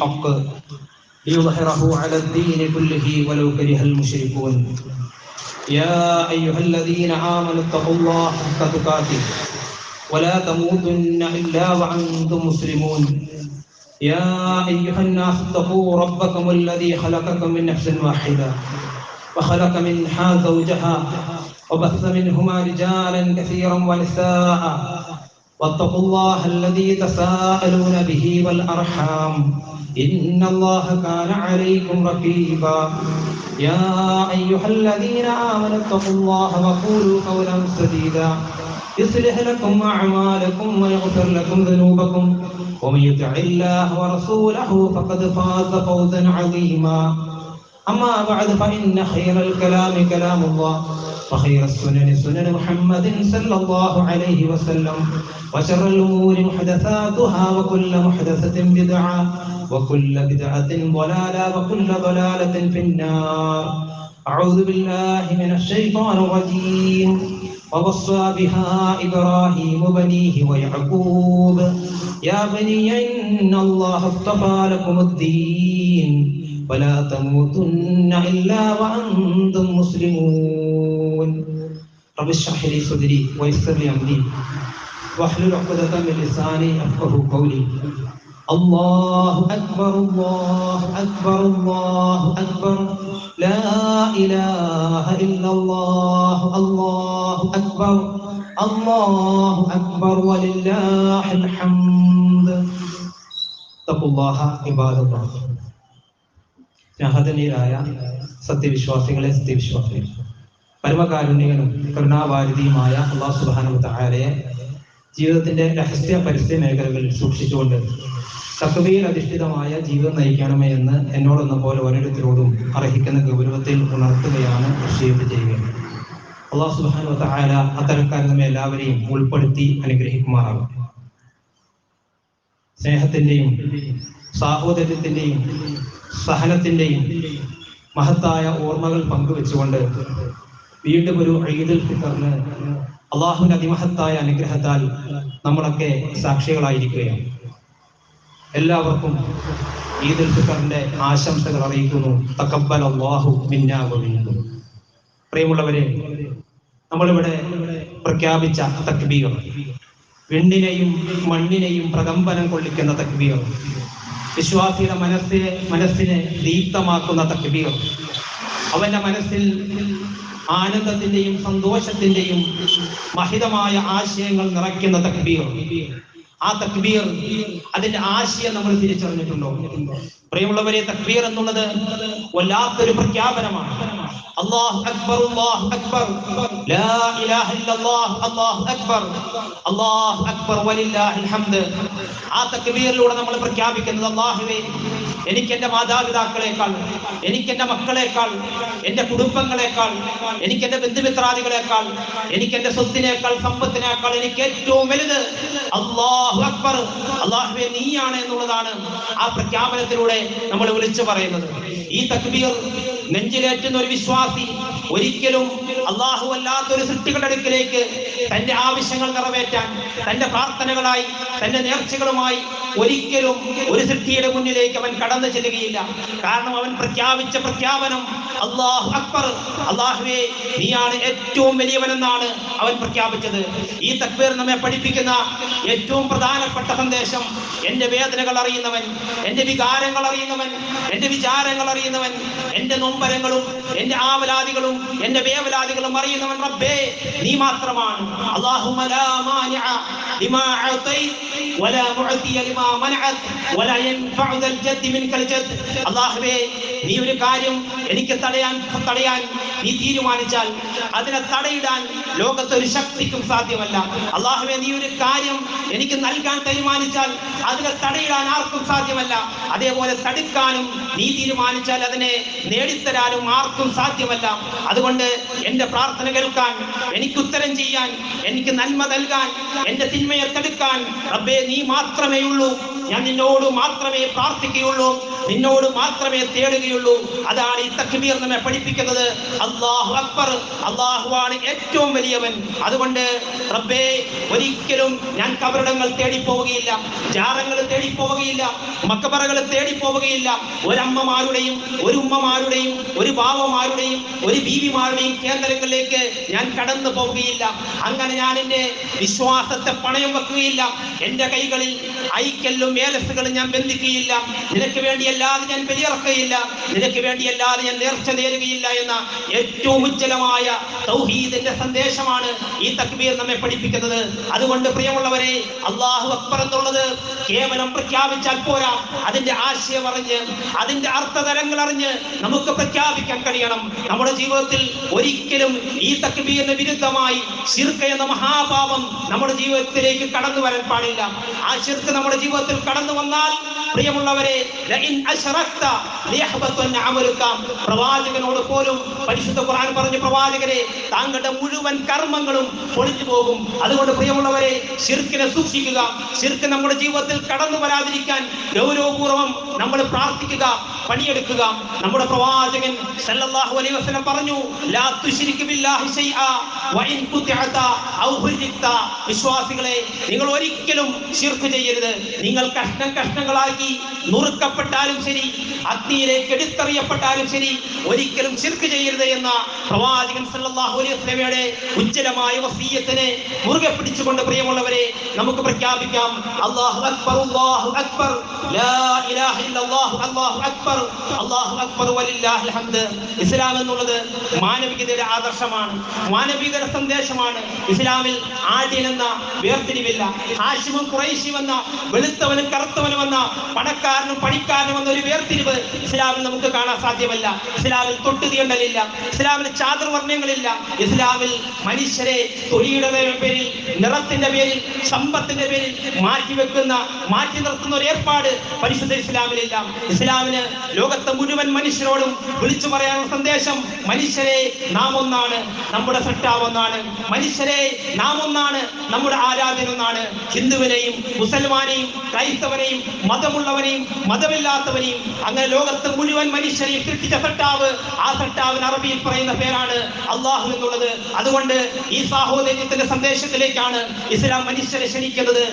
الحق ليظهره على الدين كله ولو كره المشركون. يا أيها الذين آمنوا اتقوا الله حق تقاته. ولا تموتن إلا وأنتم مسلمون. يا أيها الناس اتقوا ربكم الذي خلقكم من نفس واحدة. وخلق منها زوجها. وبث منهما رجالا كثيرا ونساء. واتقوا الله الذي تساءلون به والأرحام. إن الله كان عليكم رقيبا. يا أيها الذين آمنوا اتقوا الله وقولوا قولا سديدا. يصلح لكم أعمالكم ويغفر لكم ذنوبكم. ومن يطع الله ورسوله فقد فاز فوزا عظيما. أما بعد فإن خير الكلام كلام الله وخير السنن سنن محمد صلى الله عليه وسلم وشر الأمور محدثاتها وكل محدثة بدعة وكل بدعة ضلالة وكل ضلالة في النار. أعوذ بالله من الشيطان الرجيم. ووصى بها إبراهيم بنيه ويعقوب. يا بني إن الله اصطفى لكم الدين. ولا تموتن إلا وأنتم مسلمون. رب اشرح لي صدري ويسر لي أمري. واحلل عقدة من لساني يفقه قولي. الله أكبر الله أكبر الله أكبر لا إله إلا الله الله أكبر الله أكبر ولله الحمد اتقوا الله عباد الله സ്നേഹധന്യരായ സത്യവിശ്വാസികളെ സത്യവിശ്വാസികൾ പരമകാരുണ്യകനും കരുണാവാരിധിയുമായ അള്ളാഹു സുബാനു താരയെ ജീവിതത്തിന്റെ രഹസ്യ പരസ്യ മേഖലകളിൽ സൂക്ഷിച്ചുകൊണ്ട് തക്കവയിൽ അധിഷ്ഠിതമായ ജീവിതം നയിക്കണമേ എന്ന് എന്നോടൊന്ന പോലെ ഓരോരുത്തരോടും അർഹിക്കുന്ന ഗൗരവത്തിൽ ഉണർത്തുകയാണ് വിഷയത്ത് ചെയ്യുക അള്ളാഹു സുബാനു താര അത്തരക്കാർ നമ്മെ എല്ലാവരെയും ഉൾപ്പെടുത്തി അനുഗ്രഹിക്കുമാറാകും സ്നേഹത്തിന്റെയും സാഹോദര്യത്തിന്റെയും സഹനത്തിന്റെയും മഹത്തായ ഓർമ്മകൾ പങ്കുവെച്ചുകൊണ്ട് വീണ്ടും ഒരു ഈദുൽ ഫിത്തറിന് അള്ളാഹുവിന്റെ അതിമഹത്തായ അനുഗ്രഹത്താൽ നമ്മളൊക്കെ സാക്ഷികളായിരിക്കുകയാണ്. എല്ലാവർക്കും ഈദുൽ ഫിത്തറിന്റെ ആശംസകൾ അറിയിക്കുന്നു. തക്കബൽ അള്ളാഹു മിന്നാകുന്നു പ്രിയമുള്ളവരെ നമ്മളിവിടെ പ്രഖ്യാപിച്ച തക്ബീർ. വിണ്ണിനെയും മണ്ണിനെയും പ്രകമ്പനം കൊള്ളിക്കുന്ന തക്ബീർ. വിശ്വാസിയുടെ മനസ്സിനെ മനസ്സിനെ ദീപ്തമാക്കുന്ന തക്ബീർ. അവന്റെ മനസ്സിൽ ആനന്ദത്തിന്റെയും സന്തോഷത്തിന്റെയും മഹിതമായ ആശയങ്ങൾ നിറയ്ക്കുന്ന തക്ബീർ. ആ തക്ബീർ അതിന്റെ ആശയം നമ്മൾ തിരിച്ചറിഞ്ഞിട്ടുണ്ടോ? പ്രിയമുള്ളവരെ തക്ബീർ എന്നുള്ളത് വല്ലാത്തൊരു പ്രഖ്യാപനമാണ്. അല്ലാഹു അക്ബർ അല്ലാഹു അക്ബർ. ലാ ഇലാഹ ഇല്ലല്ലാഹ് അല്ലാഹു അക്ബർ. അല്ലാഹു അക്ബർ വലില്ലാഹിൽ ഹംദ്. ആ തക്ബീറിലൂടെ നമ്മൾ പ്രഖ്യാപിക്കുന്നത് അല്ലാഹുവേ എനിക്ക് എന്റെ മാതാപിതാക്കളെക്കാൾ എനിക്ക് എന്റെ മക്കളെക്കാൾ എന്റെ കുടുംബങ്ങളെക്കാൾ എനിക്ക് എന്റെ ബന്ധുമിത്രാദികളെക്കാൾ എനിക്ക് എന്റെ സ്വത്തിനേക്കാൾ സമ്പത്തിനേക്കാൾ എനിക്ക് ഏറ്റവും വലുത് അള്ളാഹു അക്ബർ. അള്ളാഹുവെ നീയാണ് എന്നുള്ളതാണ് ആ പ്രഖ്യാപനത്തിലൂടെ നമ്മൾ വിളിച്ചു പറയുന്നത്. ഈ തക്ബീർ നെഞ്ചിലേറ്റുന്ന ഒരു വിശ്വാസി ഒരിക്കലും അള്ളാഹു അല്ലാത്തൊരു സൃഷ്ടികളുടെ അടുക്കിലേക്ക് തന്റെ ആവശ്യങ്ങൾ നിറവേറ്റാൻ തന്റെ പ്രാർത്ഥനകളായി തന്റെ നേർച്ചകളുമായി ഒരിക്കലും ഒരു സൃഷ്ടിയുടെ മുന്നിലേക്ക് അവൻ കടന്നു ചെല്ലുകയില്ല. കാരണം അവൻ പ്രഖ്യാപിച്ച പ്രഖ്യാപനം അള്ളാഹു അക്ബർ അള്ളാഹുവെ നീയാണ് ഏറ്റവും വലിയവനെന്നാണ് അവൻ പ്രഖ്യാപിച്ചത്. ഈ തക്ബീർ നമ്മെ പഠിപ്പിക്കുന്ന ഏറ്റവും പ്രധാനപ്പെട്ട സന്ദേശം എന്റെ വേദനകൾ അറിയുന്നവൻ എന്റെ വികാരങ്ങൾ അറിയുന്നവൻ എന്റെ വിചാരങ്ങൾ അറിയുന്നവൻ എന്റെ നൊമ്പരങ്ങളും എന്റെ ആവലാദികളും എന്റെ വേവലാദികളും അറിയുന്നവൻ റബ്ബേ നീ മാത്രമാണ്. അല്ലാഹുമ്മ ലാ മാനിഅ വലാ മുഅതിയ ലിമാ മനഅത് വലാ യൻഫഉ ദൽ ജദ്ദി മിൻകൽ ജദ്ദ്. അല്ലാഹുവേ നീ ഒരു കാര്യം എനിക്ക് തടയാൻ തടയാൻ നീ തീരുമാനിച്ചാൽ അതിനെ തടയിടാൻ ലോകത്ത് ഒരു ശക്തിക്കും സാധ്യമല്ല. അള്ളാഹുവെ നീ ഒരു കാര്യം എനിക്ക് നൽകാൻ തീരുമാനിച്ചാൽ അതിനെ തടയിടാൻ ആർക്കും സാധ്യമല്ല. അതേപോലെ തടുക്കാനും നീ തീരുമാനിച്ചാൽ അതിനെ നേടിത്തരാനും ആർക്കും സാധ്യമല്ല. അതുകൊണ്ട് എന്റെ പ്രാർത്ഥന കേൾക്കാൻ എനിക്ക് ഉത്തരം ചെയ്യാൻ എനിക്ക് നന്മ നൽകാൻ എന്റെ തിന്മയെ തടുക്കാൻ റബ്ബേ നീ മാത്രമേ ഉള്ളൂ ഞാൻ നിന്നോട് മാത്രമേ പ്രാർത്ഥിക്കുകയുള്ളൂ. നിന്നോട് മാത്രമേ തേടുകയുള്ളൂ. അതാണ് ഈ തക്ബീർ നമ്മെ പഠിപ്പിക്കുന്നത്. അള്ളാഹു അക്ബർ. അള്ളാഹുവാണ് ഏറ്റവും വലിയവൻ. അതുകൊണ്ട് റബ്ബേ ഒരിക്കലും ഞാൻ കബറിടങ്ങൾ തേടിപ്പോവുകയില്ല. ജാറങ്ങൾ തേടിപ്പോവുകയില്ല. മക്കബറകൾ തേടിപ്പോവുകയില്ല. ഒരമ്മമാരുടെയും ഒരു ഉമ്മമാരുടെയും ഒരു ബാവമാരുടെയും ഒരു ബീവിമാരുടെയും കേന്ദ്രങ്ങളിലേക്ക് ഞാൻ കടന്നു പോവുകയില്ല. അങ്ങനെ ഞാൻ എന്റെ വിശ്വാസത്തെ പണയം വെക്കുകയില്ല. എന്റെ കൈകളിൽ ഐക്കല്ലും മേലസുകളും ഞാൻ ബന്ധിക്കുകയില്ല. നിനക്ക് വേണ്ടിയല്ലാതെ ഞാൻ ബലിയിറക്കുകയില്ല. നിനക്ക് വേണ്ടിയല്ലാതെ ഞാൻ നേർച്ച നേരുകയില്ല എന്ന ഏറ്റവും ഉജ്ജ്വലമായ തൗഹീദിന്റെ സന്ദേശമാണ് ഈ തക്ബീർ നമ്മെ പഠിപ്പിക്കുന്നത്. അതുകൊണ്ട് പ്രിയമുള്ളവരെ അള്ളാഹു അക്ബർ എന്നുള്ളത് കേവലം പ്രഖ്യാപിച്ചാൽ പോരാ. അതിന്റെ ആശയം അറിഞ്ഞ് അതിന്റെ അർത്ഥതരങ്ങൾ അറിഞ്ഞ് നമുക്ക് പ്രഖ്യാപിക്കാൻ കഴിയണം. നമ്മുടെ ജീവിതത്തിൽ ഒരിക്കലും ഈ തക്ബീറിന് വിരുദ്ധമായി ശിർക്ക് എന്ന മഹാപാപം നമ്മുടെ ജീവിതത്തിലേക്ക് കടന്നു വരാൻ പാടില്ല. ആ ശിർക്ക് നമ്മുടെ ജീവിതത്തിൽ കടന്നു വന്നാൽ പ്രിയമുള്ളവരെ പ്രവാചകനോട് പോലും പരിശുദ്ധ ഖുർആൻ പറഞ്ഞു പ്രവാചകരെ താങ്കളുടെ മുഴുവൻ കർമ്മങ്ങളും പൊളിഞ്ഞു പോകും. അതുകൊണ്ട് പ്രിയമുള്ളവരെ ശിർക്കിനെ സൂക്ഷിക്കുക. ശിർക്ക് നമ്മുടെ ജീവിതത്തിൽ കടന്നു വരാതിരിക്കാൻ ഗൗരവപൂർവം നമ്മൾ പ്രാർത്ഥിക്കുക പണിയെടുക്കുക. നമ്മുടെ പ്രവാചകൻ സല്ലല്ലാഹു അലൈഹി വസല്ലം പറഞ്ഞു ലാ തുശ്രിക് ബില്ലാഹി ശൈആ വഇൻ കുതിഅത ഔ ഹുരിക്ത വിശ്വാസികളെ നിങ്ങൾ ഒരിക്കലും ശിർക്ക് ചെയ്യരുത്. നിങ്ങൾ കഷ്ണം കഷ്ണങ്ങളാക്കി നുറുക്കപ്പെട്ടാലും ശരി അഗ്നിയിലേക്ക് എടുത്തറിയപ്പെട്ടാലും ശരി ഒരിക്കലും ശിർക്ക് ചെയ്യരുത് എന്ന പ്രവാചകൻ സല്ലല്ലാഹു അലൈഹി വസല്ലമയുടെ ഉജ്ജ്വലമായ വസീയത്തിനെ മുറുകെ പിടിച്ചുകൊണ്ട് പ്രിയമുള്ളവരെ നമുക്ക് പ്രഖ്യാപിക്കാം. അല്ലാഹു അക്ബർ അല്ലാഹു അക്ബർ. ലാ ഇലാഹ ഇല്ലല്ലാഹു അല്ലാഹു അക്ബർ. അല്ലാഹു അക്ബർ വലില്ലാഹിൽ ഹംദ്. ഇസ്ലാം എന്നുള്ളത് മാനവികതയുടെ ആദർശമാണ്. മാനവികതയുടെ സന്ദേശമാണ്. ഇസ്ലാമിൽ ആദ്യൻ എന്ന വേർതിരിവില്ല. ഹാഷിമും ഖുറൈശിയും എന്ന വെളുത്തവനും കറുത്തവനും എന്ന പണക്കാരനും പണിക്കാരനും എന്ന ഒരു വേർതിരിവ് ഇസ്ലാമിൽ നമുക്ക് കാണാൻ സാധ്യമല്ല. ഇസ്ലാമിൽ തൊട്ടുതീണ്ടലില്ല ഇസ്ലാമിൽ ചാതുർവർണങ്ങളില്ല ഇസ്ലാമിൽ മനുഷ്യരെ തൊഴിയുടെ പേരിൽ നിറത്തിന്റെ പേരിൽ സമ്പത്തിന്റെ പേരിൽ മാറ്റി വെക്കുന്ന മാറ്റി നിർത്തുന്ന ഒരു ഏർപ്പാട് പരിശുദ്ധ ഇസ്ലാമിലില്ല. ഇസ്ലാമിന് ലോകത്തെ മുഴുവൻ മനുഷ്യരോടും വിളിച്ചു പറയാനുള്ള സന്ദേശം മനുഷ്യരെ നാം ഒന്നാണ് നമ്മുടെ സൃഷ്ടാവൊന്നാണ് മനുഷ്യരെ നാം ഒന്നാണ് നമ്മുടെ ആരാധന ഒന്നാണ്. ഹിന്ദുവിനെയും മുസൽമാനെയും ക്രൈസ്തവനെയും മതമുള്ളവനെയും മതമില്ലാത്തവനെയും അങ്ങനെ ലോകത്ത് മുഴുവൻ മനുഷ്യരെയും സൃഷ്ടിച്ച സട്ടാവ് ആ സട്ടാവിന് അറബിയിൽ പറയുന്ന പേരാണ് അള്ളാഹു എന്നുള്ളത്. അതുകൊണ്ട് ഈ സാഹോദര്യത്തിന്റെ സന്ദേശത്തിലേക്കാണ് ഇസ്ലാം മനുഷ്യരെ ക്ഷണിക്കുന്നത്.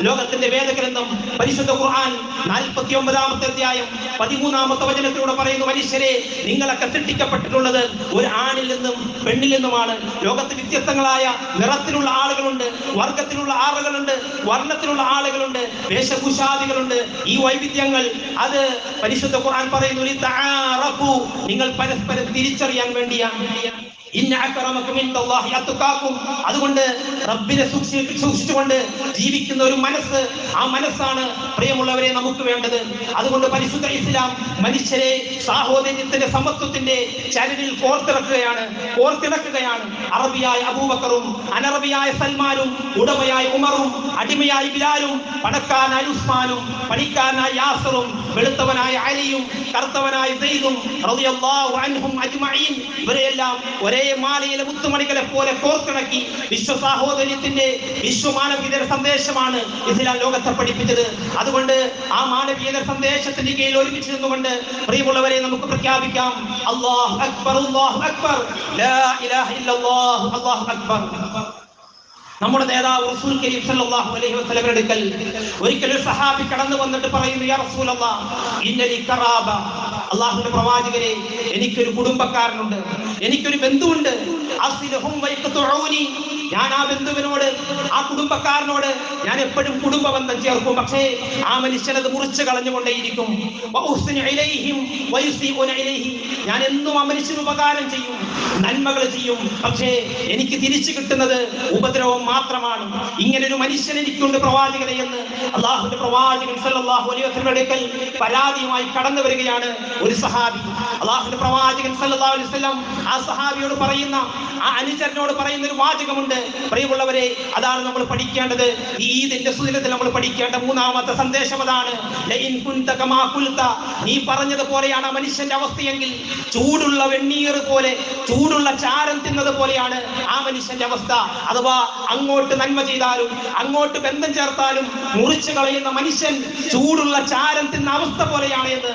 ലോകത്തിന്റെ വേദഗ്രന്ഥം പരിശുദ്ധ ഖുർആൻ 49ാമത്തെ അധ്യായം 13ാമത്തെ വചനത്തിലൂടെ പറയുന്നു മനുഷ്യരെ നിങ്ങളൊക്കെ സൃഷ്ടിക്കപ്പെട്ടിട്ടുള്ളത് ഒരു ആണിൽ നിന്നും പെണ്ണിൽ നിന്നുമാണ്. ലോകത്ത് വ്യത്യസ്തങ്ങളായ നിറത്തിലുള്ള ആളുകളുണ്ട്. വർഗത്തിലുള്ള ആളുകളുണ്ട് വർണത്തിലുള്ള ആളുകളുണ്ട് വേഷഭൂഷാദികളുണ്ട്. ഈ വൈവിധ്യങ്ങൾ അത് പരിശുദ്ധ ഖുർആൻ പറയുന്നു നിങ്ങൾ പരസ്പരം തിരിച്ചറിയാൻ വേണ്ടിയാണ് അതുകൊണ്ട് റബ്ബിനെ സൂക്ഷിച്ച് സൂക്ഷിച്ചുകൊണ്ട് ജീവിക്കുന്ന ഒരു മനസ്സ് ആ മനസ്സാണ് പ്രിയമുള്ളവരെ നമുക്ക് വേണ്ടത്. അതുകൊണ്ട് പരിശുദ്ധ ഇസ്ലാം മനുഷ്യരെ സാഹോദര്യത്തിന്റെ സമത്വത്തിന്റെ ചരടിൽ കോർത്തിറക്കുകയാണ്. കോർത്തിണക്കുകയാണ് അറബിയായ അബൂബക്കറും അനറബിയായ സൽമാനും ഉടമയായ ഉമറും അടിമയായ ബിലാലും പണക്കാരനായ ഉസ്മാനും പണിക്കാരനായ യാസറും വെളുത്തവനായ അലിയും കറുത്തവനായ ഇവരെയെല്ലാം ഒരേ മാലയിലെ മുത്തുമണികളെ പോലെ കോർത്തിണക്കി വിശ്വ സാഹോദര്യത്തിന്റെ വിശ്വ മാനവീയ സന്ദേശമാണ് ഇസ്ലാം ലോകത്തെ പഠിപ്പിച്ചത്. അതുകൊണ്ട് ആ മാനവീയത സന്ദേശത്തിന്റെ കീഴിൽ ഒരുമിച്ച് നിന്നുകൊണ്ട് പ്രിയമുള്ളവരെ നമുക്ക് പ്രഖ്യാപിക്കാം. അല്ലാഹു അക്ബർ അല്ലാഹു അക്ബർ. ലാ ഇലാഹ ഇല്ലല്ലാഹ് അല്ലാഹു അക്ബർ. നമ്മുടെ നേതാവ് റസൂൽ കരീം സല്ലല്ലാഹു അലൈഹി വസല്ലം അടുക്കൽ ഒരിക്കൽ ഒരു സഹാബി കടന്നു വന്നിട്ട് പറയുന്നു യാ റസൂലല്ലാഹ് ഇന്നലി ഖറാബ അള്ളാഹുവിന്റെ പ്രവാചകരെ എനിക്കൊരു കുടുംബക്കാരനുണ്ട്. എനിക്കൊരു ബന്ധുവുണ്ട്. ഞാൻ ആ ബന്ധുവിനോട് ആ കുടുംബക്കാരനോട് ഞാൻ എപ്പോഴും കുടുംബ ബന്ധം ചേർക്കും. പക്ഷേ ആ മനുഷ്യനത് മുറിച്ച് കളഞ്ഞുകൊണ്ടേയിരിക്കും. ഞാൻ എന്നും ആ മനുഷ്യന് ഉപകാരം ചെയ്യും നന്മകൾ ചെയ്യും. പക്ഷേ എനിക്ക് തിരിച്ചു കിട്ടുന്നത് ഉപദ്രവം മാത്രമാണ്. ഇങ്ങനെ ഒരു മനുഷ്യൻ എനിക്കുണ്ട് പ്രവാചകനെ എന്ന് അള്ളാഹുന്റെ പ്രവാചകൻ സല്ലല്ലാഹു അലൈഹി പരാതിയുമായി കടന്നു വരികയാണ് ഒരു സഹാബി. അള്ളാഹുന്റെ പ്രവാചകൻ സല്ലല്ലാഹു അലൈഹി വസല്ലം ആ സഹാബിയോട് പറയുന്ന ആ അനുചരനോട് പറയുന്ന ഒരു വാചകമുണ്ട്. പ്രിയമുള്ളവരെ അതാണ് നമ്മൾ പഠിക്കേണ്ടത്. ഈദിന്റെ സുദിനത്തിൽ നമ്മൾ പഠിക്കേണ്ട മൂന്നാമത്തെ സന്ദേശം അതാണ്. നീ പറഞ്ഞതുപോലെയാണ് മനുഷ്യന്റെ അവസ്ഥയെങ്കിൽ ചൂടുള്ള വെണ്ണീർ പോലെ ചൂടുള്ള ചാരം തിന്നത് പോലെയാണ് ആ മനുഷ്യന്റെ അവസ്ഥ. അഥവാ അങ്ങോട്ട് നന്മ ചെയ്താലും അങ്ങോട്ട് ബന്ധം ചേർത്താലും മുറിച്ചു കളയുന്ന മനുഷ്യൻ ചൂടുള്ള ചാരം തിന്ന അവസ്ഥ പോലെയാണ് എന്ന്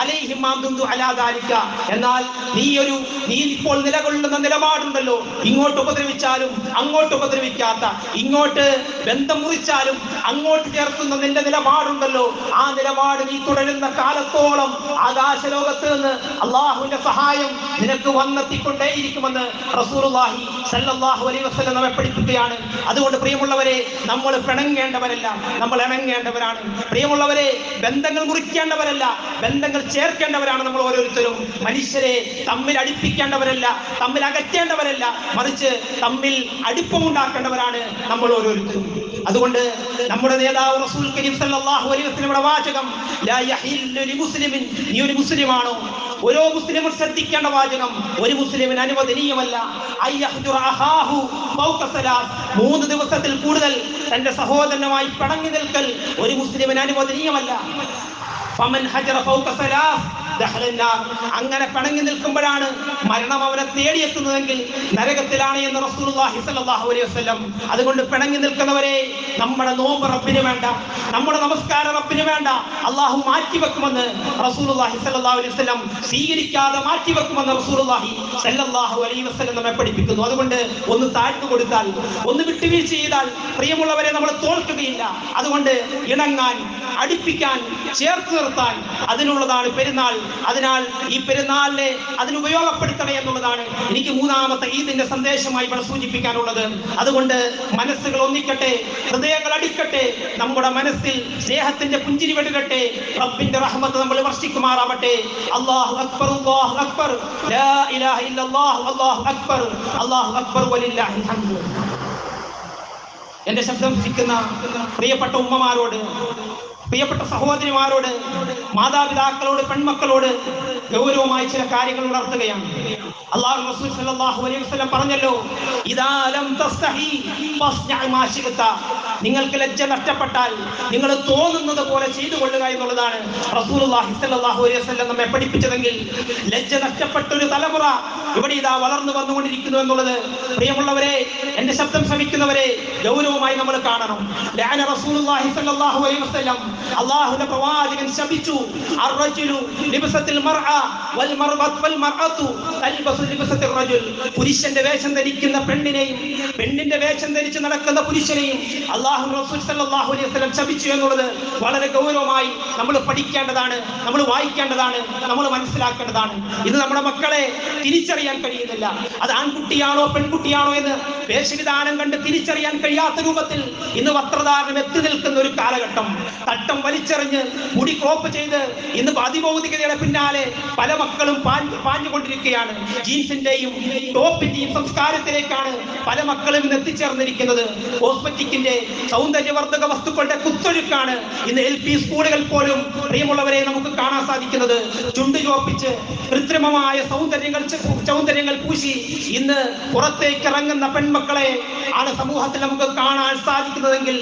അലൈഹി എന്നാൽ നീ ഒരു നീ ഇപ്പോൾ നിലകൊള്ളുന്ന നിലപാടുണ്ടല്ലോ. ഇങ്ങോട്ട് ഉപദ്രവിച്ചാലും അങ്ങോട്ട് ഉപദ്രവിക്കാത്ത ഇങ്ങോട്ട് ബന്ധം മുറിച്ചാലും അങ്ങോട്ട് ചേർക്കുന്ന നിന്റെ നിലപാടുണ്ടല്ലോ. ആ നിലപാട് നീ തുടരുന്ന കാലത്തോളം ആകാശലോകത്ത് നിന്ന് അള്ളാഹുവിന്റെ സഹായം നിനക്ക് വന്നെത്തിക്കൊണ്ടേയിരിക്കുമെന്ന് നമ്മെ പഠിപ്പിക്കുകയാണ്. അതുകൊണ്ട് പ്രിയമുള്ളവരെ നമ്മൾ പിണങ്ങേണ്ടവരല്ല. നമ്മൾ ഇണങ്ങേണ്ടവരാണ്. പ്രിയമുള്ളവരെ ബന്ധങ്ങൾ മുറിക്കേണ്ടവരല്ല. ബന്ധങ്ങൾ ചേർക്കേണ്ടവരാണ്. ആളുകളാണ് നമ്മൾ ഓരോരുത്തരും. മനുഷ്യരെ തമ്മിൽ അടുപ്പിക്കേണ്ടവരല്ല തമ്മിൽ അകറ്റേണ്ടവരല്ല മറിച്ച് തമ്മിൽ അടുപ്പമുണ്ടാക്കേണ്ടവരാണ് നമ്മൾ ഓരോരുത്തരും. അതുകൊണ്ട് നമ്മുടെ നേതാവ് റസൂൽ കരീം സല്ലല്ലാഹു അലൈഹി വസല്ലമയുടെ വാചകം ലാ യഹില്ലു ലി മുസ്ലിമിൻ നീ ഒരു മുസ്ലിമാണോ? ഓരോ മുസ്ലിമും ശ്രദ്ധിക്കേണ്ട വാചകം ഒരു മുസ്ലിമിന് അനുവദനീയമല്ല. മൂന്ന് ദിവസത്തിൽ കൂടുതൽ തന്റെ സഹോദരനുമായി പടങ്ങി നിൽക്കൽ ഒരു മുസ്ലിമിന് അനുവദനീയമല്ല. ഫമൻ ഹജറ ഫൗക സലാസ് അങ്ങനെ പിണങ്ങി നിൽക്കുമ്പോഴാണ് മരണം അവനെ തേടിയെത്തുന്നതെങ്കിൽ നരകത്തിലാണ് എന്ന് റസൂലുള്ളാഹി സ്വല്ലല്ലാഹു അലൈഹി വസല്ലം. അതുകൊണ്ട് പിണങ്ങി നിൽക്കുന്നവരെ നമ്മുടെ നോമ്പ് റബ്ബിന് വേണ്ട നമ്മുടെ നമസ്കാരം റബ്ബിന് വേണ്ട. അള്ളാഹു മാറ്റിവെക്കുമെന്ന് റസൂലുള്ളാഹി സ്വല്ലല്ലാഹു അലൈഹി വസല്ലം സ്വീകരിക്കാതെ മാറ്റിവെക്കുമെന്ന് റസൂലുള്ളാഹി സ്വല്ലല്ലാഹു അലൈഹി വസല്ലം നമ്മെ പഠിപ്പിക്കുന്നു. അതുകൊണ്ട് ഒന്ന് താഴ്ന്നു കൊടുത്താൽ ഒന്ന് വിട്ടുവീഴ്ച ചെയ്താൽ പ്രിയമുള്ളവരെ നമ്മൾ തോൽക്കുകയില്ല. അതുകൊണ്ട് ഇണങ്ങാൻ അടുപ്പിക്കാൻ ചേർത്ത് നിർത്താൻ അതിനുള്ളതാണ് പെരുന്നാൾ. അതിനാൽ ഈ പെരുന്നാളിനെ അതിന് ഉപയോഗപ്പെടുത്തണേ എന്നുള്ളതാണ് എനിക്ക് മൂന്നാമത്തെ ഈദിന്റെ സന്ദേശമായി ഇവിടെ സൂചിപ്പിക്കാനുള്ളത്. അതുകൊണ്ട് മനസ്സുകൾ ഒന്നിക്കട്ടെ ഹൃദയങ്ങൾ അടിക്കട്ടെ നമ്മുടെ മനസ്സിൽ സ്നേഹത്തിന്റെ പുഞ്ചിരി വെടുകട്ടെ റബ്ബിന്റെ റഹ്മത്ത് നമ്മൾ വർഷിക്കുമാറാവട്ടെ. അല്ലാഹു അക്ബർ അല്ലാഹു അക്ബർ. ലാ ഇലാഹ ഇല്ലല്ലാഹ് അല്ലാഹു അക്ബർ. അല്ലാഹു അക്ബർ വലില്ലാഹിൽ ഹംദ് എന്റെ ശബ്ദം ശ്രദ്ധിക്കുന്ന പ്രിയപ്പെട്ട ഉമ്മമാരോട് പ്രിയപ്പെട്ട സഹോദരിമാരോട് മാതാപിതാക്കളോട് പെൺമക്കളോട് ഗൗരവമായി ചില കാര്യങ്ങൾ ഉണർത്തുകയാണ്. അള്ളാഹു റസൂൽ സല്ലല്ലാഹു അലൈഹി വസല്ലം പറഞ്ഞല്ലോ ഇദാ ലം തസ്തഹി നിങ്ങൾക്ക് ലജ്ജ നഷ്ടപ്പെട്ടാൽ നിങ്ങൾ തോന്നുന്നത് പോലെ ചെയ്തു കൊള്ളുക എന്നുള്ളതാണ് റസൂലുള്ളാഹി അലൈഹി വസല്ലം നമ്മെ പഠിപ്പിച്ചതെങ്കിൽ ലജ്ജ നഷ്ടപ്പെട്ട ഒരു തലമുറ ഇവിടെ ഇതാ വളർന്നു വന്നുകൊണ്ടിരിക്കുന്നു എന്നുള്ളത് പ്രിയമുള്ളവരെ എന്റെ ശബ്ദം ശ്രമിക്കുന്നവരെ ഗൗരവമായി നമ്മൾ കാണണം. ലഅന റസൂലുള്ളാഹി അലൈഹി വസല്ലം അല്ലാഹുവിന്റെ പ്രവാചകൻ ശപിച്ചു. പുരുഷന്റെ വേഷം ധരിക്കുന്ന പെണ്ണിനെയും പെണ്ണിന്റെ വേഷം ധരിച്ച് നടക്കുന്ന പുരുഷനെയും അള്ളാഹു സല്ലല്ലാഹു അലൈഹി വസല്ലം ശപിച്ചു എന്നുള്ളത് വളരെ ഗൗരവമായി നമ്മൾ പഠിക്കേണ്ടതാണ് നമ്മൾ വായിക്കേണ്ടതാണ് നമ്മൾ മനസ്സിലാക്കേണ്ടതാണ്. ഇത് നമ്മുടെ മക്കളെ തിരിച്ചറിയാൻ കഴിയുന്നില്ല. അത് ആൺകുട്ടിയാണോ പെൺകുട്ടിയാണോ എന്ന് വേഷവിധാനം കണ്ട് തിരിച്ചറിയാൻ കഴിയാത്ത രൂപത്തിൽ ഇന്ന് വസ്ത്രധാരണം എത്തി നിൽക്കുന്ന ഒരു കാലഘട്ടം. തട്ടം വലിച്ചെറിഞ്ഞ് മുടി ക്രോപ്പ് ചെയ്ത് ഇന്ന് അതിഭൗതികതയുടെ പിന്നാലെ പല മക്കളും പാഞ്ഞ് പാഞ്ഞുകൊണ്ടിരിക്കുകയാണ്. ജീൻസിന്റെയും ടോപ്പിന്റെയും സംസ്കാരത്തിലേക്കാണ് പല മക്കളും ഇന്ന് എത്തിച്ചേർന്നിരിക്കുന്നത്. കോസ്മെറ്റിക്കിന്റെ സൗന്ദര്യവർദ്ധക വസ്തുക്കളുടെ കുത്തൊഴുക്കാണ് ഇന്ന് എൽ പി സ്കൂളുകൾ പോലും പ്രിയമുള്ളവരെ നമുക്ക് കാണാൻ സാധിക്കുന്നത്. ചുണ്ട് ചോപ്പിച്ച് കൃത്രിമമായ സൗന്ദര്യങ്ങൾ സൗന്ദര്യങ്ങൾ പൂശി ഇന്ന് പുറത്തേക്ക് ഇറങ്ങുന്ന പെൺമക്കളെ ആണ് സമൂഹത്തിൽ നമുക്ക് കാണാൻ സാധിക്കുന്നതെങ്കിൽ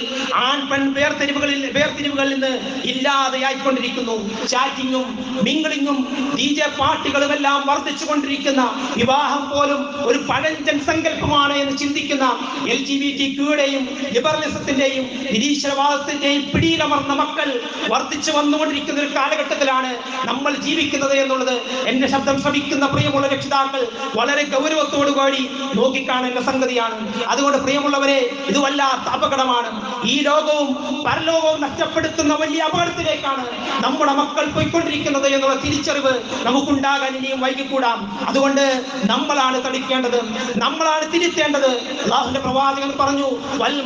ആൺ പെൺ വേർതിരിവുകളിൽ വേർതിരിവുകളിൽ നിന്ന് ഇല്ലാതെയായിക്കൊണ്ടിരിക്കുന്നു. ചാറ്റിങ്ങും മിങ്കിളിങ്ങും ഡി ജെ പാർട്ടികളും എല്ലാം വർദ്ധിച്ചു കൊണ്ടിരിക്കുന്ന വിവാഹം പോലും ഒരു പഴഞ്ചൻ സങ്കല്പമാണ് എന്ന് ചിന്തിക്കുന്ന എൽ ജി ബി ടി ക്യൂടെയും ലിബറലിസത്തിന്റെയും നിരീശ്വരവാദത്തിന്റെയും പിടിയിലമർന്ന മക്കൾ വർദ്ധിച്ചു വന്നുകൊണ്ടിരിക്കുന്ന ഒരു കാലഘട്ടത്തിലാണ് നമ്മൾ ജീവിക്കുന്നത് എന്നുള്ളത്. എന്റെ ശബ്ദം ശ്രമിക്കുന്ന പ്രിയമുള്ള രക്ഷിതാക്കൾ വളരെ ഗൗരവത്തോടു കൂടി നോക്കിക്കാണേണ്ട സംഗതിയാണ്. അതുകൊണ്ട് പ്രിയമുള്ളവരെ ഇത് വല്ലാത്ത അപകടമാണ്. ഈ ലോകവും പരലോകവും നഷ്ടപ്പെടുത്തുന്ന വലിയ അപകടത്തിലേക്കാണ് നമ്മുടെ മക്കൾ പോയിക്കൊണ്ടിരിക്കുന്നത് എന്നുള്ള തിരിച്ചറിവ് നമുക്കുണ്ടാകാൻ ഇനിയും വൈകിക്കൂടാം. അതുകൊണ്ട് നമ്മളാണ് തടിക്കേണ്ടത്. നമ്മളാണ് തിരുത്തേണ്ടത്. അള്ളാഹുന്റെ പ്രവാചകൻ പറഞ്ഞു വൽ.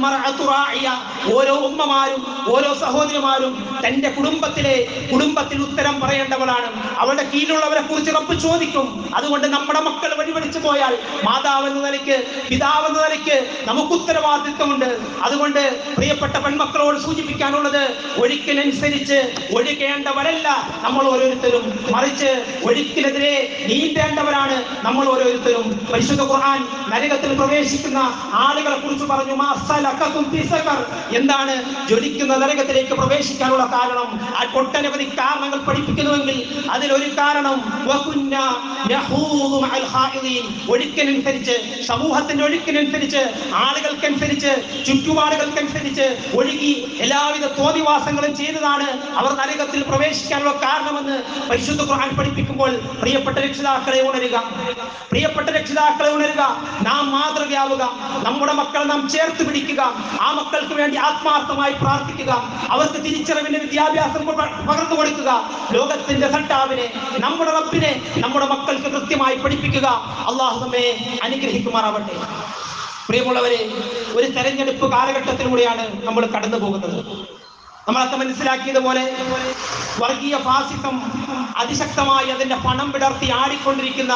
ഓരോ ഉമ്മമാരും ഓരോ സഹോദരിമാരും തന്റെ കുടുംബത്തിലെ കുടുംബത്തിൽ ഉത്തരം പറയേണ്ടവളാണ്. അവളുടെ കീഴിലുള്ളവരെ കുറിച്ച് റബ്ബ് ചോദിക്കും. അതുകൊണ്ട് നമ്മുടെ മക്കൾ വഴിപടിച്ചു പോയാൽ മാതാവെന്ന നിലയ്ക്ക് പിതാവെന്ന നിലയ്ക്ക് നമുക്ക് ഉത്തരവാദിത്വമുണ്ട്. അതുകൊണ്ട് പ്രിയപ്പെട്ട പെൺമക്കളോട് സൂചിപ്പിക്കാനുള്ളത് ഒഴുക്കിനനുസരിച്ച് ഒഴുകേണ്ടവരല്ല നമ്മൾ ഓരോരുത്തരും. മറിച്ച് ഒഴുക്കിനെതിരെ നീന്തേണ്ടവരാണ് നമ്മൾ ഓരോരുത്തരും. പരിശുദ്ധ ഖുർആൻ നരകത്തിൽ പ്രവേശിക്കുന്ന ആളുകളെ കുറിച്ച് പറഞ്ഞു "മാ സലക്കക്കും എന്താണ് ജ്വലിക്കുന്ന നരകത്തിലേക്ക് പ്രവേശിക്കാനുള്ള കാരണം? ഒട്ടനവധി കാരണങ്ങൾ പഠിപ്പിക്കുന്നുവെങ്കിൽ അതിലൊരു കാരണം. ഒഴുക്കിനനുസരിച്ച് സമൂഹത്തിന്റെ ഒഴുക്കിനനുസരിച്ച് ആളുകൾക്കനുസരിച്ച് ചുറ്റുപാടുകൾക്കനുസരിച്ച് ഒഴുകി എല്ലാവിധ തോതിവാസങ്ങളും ചെയ്തതാണ് അവർ നരകത്തിൽ പ്രവേശിക്കാനുള്ള കാരണമെന്ന് പരിശുദ്ധ ഖുർആൻ പഠിപ്പിക്കുമ്പോൾ പ്രിയപ്പെട്ട രക്ഷിതാക്കളെ ഉണരുക. പ്രിയപ്പെട്ട രക്ഷിതാക്കളെ ഉണരുക. നാം മാതൃകയാവുക. നമ്മുടെ മക്കളെ നാം ചേർത്ത് പിടിക്കുക. ആ മക്കൾക്ക് വേണ്ടി ആത്മാർത്ഥമായി പ്രാർത്ഥിക്കുക. അവർക്ക് തിരിച്ചറിവിന്റെ വിദ്യാഭ്യാസം പകർന്നു കൊടുക്കുക. ലോകത്തിന്റെ സട്ടാവിനെ നമ്മുടെ റബ്ബിനെ നമ്മുടെ മക്കൾക്ക് കൃത്യമായി പഠിപ്പിക്കുക. അള്ളാഹു നമ്മെ അനുഗ്രഹിക്കുമാറാവട്ടെ. പ്രിയമുള്ളവരെ ഒരു തെരഞ്ഞെടുപ്പ് കാലഘട്ടത്തിലൂടെയാണ് നമ്മൾ കടന്നു പോകുന്നത് നമ്മളൊക്കെ മനസ്സിലാക്കിയതുപോലെ വർഗീയ ഫാസിസം അതിശക്തമായി അതിന്റെ പണം വിടർത്തി ആടിക്കൊണ്ടിരിക്കുന്ന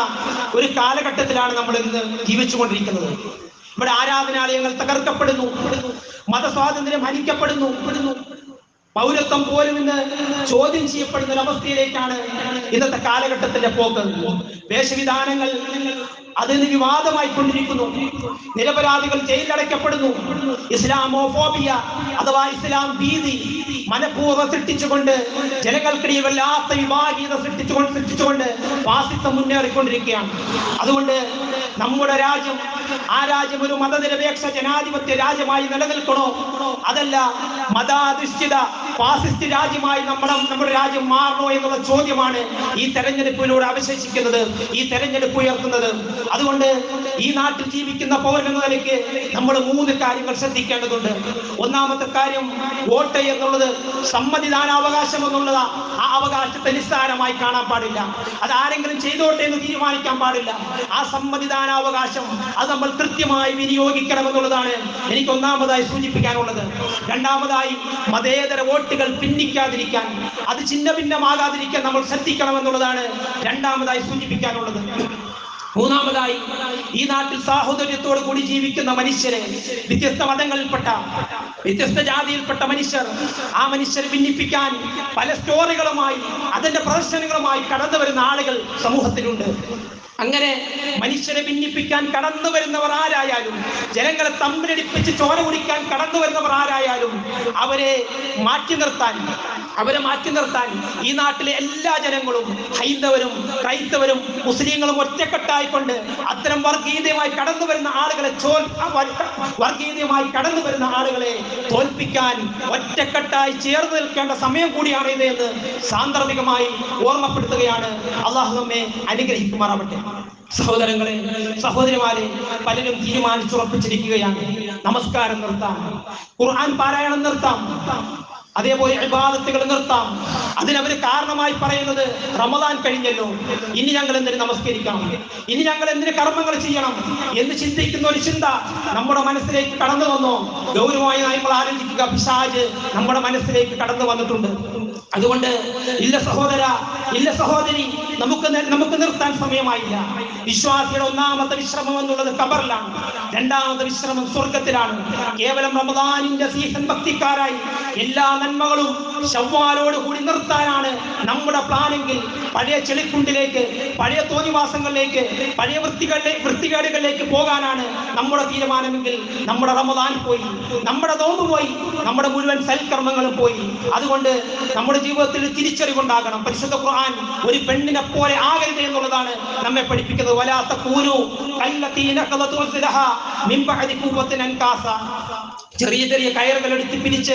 ഒരു കാലഘട്ടത്തിലാണ് നമ്മൾ ഇന്ന് ജീവിച്ചുകൊണ്ടിരിക്കുന്നത്. ഇവിടെ ആരാധനാലയങ്ങൾ തകർക്കപ്പെടുന്നു മതസ്വാതന്ത്ര്യം ഹനിക്കപ്പെടുന്നു പൗരത്വം പോലും ഇന്ന് ചോദ്യം ചെയ്യപ്പെടുന്ന ഒരു അവസ്ഥയിലേക്കാണ് ഇന്നത്തെ കാലഘട്ടത്തിന്റെ പോക്ക്. വേഷവിധാനങ്ങൾ അതിന് വിവാദമായി കൊണ്ടിരിക്കുന്നു നിരപരാധികൾ ജയിലടയ്ക്കപ്പെടുന്നു. ഇസ്ലാമോഫോബിയ അഥവാ ഇസ്ലാം ഭീതി മനഃപൂർവം സൃഷ്ടിച്ചുകൊണ്ട് ജനങ്ങൾക്കിടയിൽ വല്ലാത്ത വിഭാഗീയത സൃഷ്ടിച്ചുകൊണ്ട് സൃഷ്ടിച്ചുകൊണ്ട് ഫാസിസം മുന്നേറിക്കൊണ്ടിരിക്കുകയാണ്. അതുകൊണ്ട് നമ്മുടെ രാജ്യം ആ രാജ്യം ഒരു മതനിരപേക്ഷ ജനാധിപത്യ രാജ്യമായി നിലനിൽക്കണോ? അതല്ല മതാധിഷ്ഠിത ഫാസിസ്റ്റ് രാജ്യമായി നമ്മുടെ നമ്മുടെ രാജ്യം മാറണോ എന്നുള്ള ചോദ്യമാണ് ഈ തെരഞ്ഞെടുപ്പിലൂടെ അവശേഷിക്കുന്നത് ഈ തെരഞ്ഞെടുപ്പ് ഉയർത്തുന്നത്. അതുകൊണ്ട് ഈ നാട്ടിൽ ജീവിക്കുന്ന പൗരൻ എന്ന നിലയ്ക്ക് നമ്മൾ മൂന്ന് കാര്യങ്ങൾ ശ്രദ്ധിക്കേണ്ടതുണ്ട്. ഒന്നാമത്തെ കാര്യം വോട്ട് എന്നുള്ളത് സമ്മതിദാനാവകാശം എന്നുള്ളത്. ആ അവകാശത്തെ നിസ്സാരമായി കാണാൻ പാടില്ല. അത് ആരെങ്കിലും ചെയ്തോട്ടെ എന്ന് തീരുമാനിക്കാൻ പാടില്ല. ആ സമ്മതിദാനാവകാശം അത് നമ്മൾ കൃത്യമായി വിനിയോഗിക്കണം എന്നുള്ളതാണ് എനിക്ക് ഒന്നാമതായി സൂചിപ്പിക്കാനുള്ളത്. രണ്ടാമതായി മതേതര വോട്ടുകൾ പിന്നിക്കാതിരിക്കാൻ അത് ചിഹ്ന ഭിന്നമാകാതിരിക്കാൻ നമ്മൾ ശ്രദ്ധിക്കണം എന്നുള്ളതാണ് രണ്ടാമതായി സൂചിപ്പിക്കാനുള്ളത്. മൂന്നാമതായി ഈ നാട്ടിൽ സാഹോദര്യത്തോട് കൂടി ജീവിക്കുന്ന മനുഷ്യരെ വ്യത്യസ്ത മതങ്ങളിൽപ്പെട്ട വ്യത്യസ്ത ജാതിയിൽപ്പെട്ട മനുഷ്യർ ആ മനുഷ്യരെ ഭിന്നിപ്പിക്കാൻ പല സ്റ്റോറികളുമായി അതിന്റെ പ്രദർശനങ്ങളുമായി കടന്നു വരുന്ന ആളുകൾ സമൂഹത്തിലുണ്ട്. അങ്ങനെ മനുഷ്യരെ ഭിന്നിപ്പിക്കാൻ കടന്നു വരുന്നവർ ആരായാലും ജനങ്ങളെ തമ്മിലടിപ്പിച്ച് ചോര കുടിക്കാൻ കടന്നു വരുന്നവർ ആരായാലും അവരെ മാറ്റി നിർത്താൻ അവരെ മാറ്റി നിർത്താൻ ഈ നാട്ടിലെ എല്ലാ ജനങ്ങളും ഹൈന്ദവരും ക്രൈസ്തവരും മുസ്ലിങ്ങളും ഒറ്റക്കെട്ടായിക്കൊണ്ട് അത്തരം വർഗീയതയുമായി കടന്നു വരുന്ന ആളുകളെ വർഗീയതയുമായി കടന്നു വരുന്ന ആളുകളെ തോൽപ്പിക്കാൻ ഒറ്റക്കെട്ടായി ചേർന്ന് നിൽക്കേണ്ട സമയം കൂടിയാണ് ഇത് എന്ന് സാന്ദർഭികമായി ഓർമ്മപ്പെടുത്തുകയാണ്. അള്ളാഹു അനുഗ്രഹിക്കുമാറാവട്ടെ. സഹോദരങ്ങളെ സഹോദരിമാരെ പലരും തീരുമാനിച്ചുറപ്പിച്ചിരിക്കുകയാണ്. നമസ്കാരം നിർത്താം. ഖുർആൻ പാരായണം നിർത്താം. അതേപോലെ ഇബാദത്തുകൾ നിർത്താം. അതിനവര് കാരണമായി പറയുന്നത് റമദാൻ കഴിഞ്ഞല്ലോ. ഇനി ഞങ്ങൾ എന്തിനു നമസ്കരിക്കണം? ഇനി ഞങ്ങൾ എന്തിനു കർമ്മങ്ങൾ ചെയ്യണം? എന്ന് ചിന്തിക്കുന്ന ഒരു ചിന്ത നമ്മുടെ മനസ്സിലേക്ക് കടന്നു വന്നോ. ഗൗരവമായി നമ്മൾ ആലോചിക്കുക പിശാജ് നമ്മുടെ മനസ്സിലേക്ക് കടന്നു വന്നിട്ടുണ്ട്. അതുകൊണ്ട് ഇല്ല സഹോദര ഇല്ല സഹോദരി നമുക്ക് നമുക്ക് നിർത്താൻ സമയമായില്ല. വിശ്വാസിയുടെ ഒന്നാമത്തെ വിശ്രമം എന്നുള്ളത് കബറിലാണ് രണ്ടാമത്തെ വിശ്രമം സ്വർഗത്തിലാണ് കേവലം റമദാനിന്റെ സീസൺ ഭക്തിക്കാരായി എല്ലാ നന്മകളും ശവ്വാലോട് കൂടി നിർത്താനാണ് നമ്മുടെ പ്ലാനെങ്കിൽ പഴയ ചെളിക്കുണ്ടിലേക്ക് പഴയ തോന്നിവാസങ്ങളിലേക്ക് പഴയ വൃത്തികളിലെ വൃത്തികേടുകളിലേക്ക് പോകാനാണ് നമ്മുടെ തീരുമാനമെങ്കിൽ നമ്മുടെ റമദാൻ പോയി നമ്മുടെ നോമ്പ് പോയി നമ്മുടെ മുഴുവൻ സൽക്കർമ്മങ്ങളും പോയി. അതുകൊണ്ട് നമ്മുടെ ജീവിതത്തിൽ തിരിച്ചറിവുണ്ടാകണം. പരിശുദ്ധ ഖുർആൻ ഒരു പെണ്ണിനെ പോലെ ആകരുത് എന്നുള്ളതാണ് നമ്മെ പഠിപ്പിക്കുന്നത്. വലാത്ത കൂരു ചെറിയ ചെറിയ കയറുകൾ എടുത്ത് പിരിച്ച്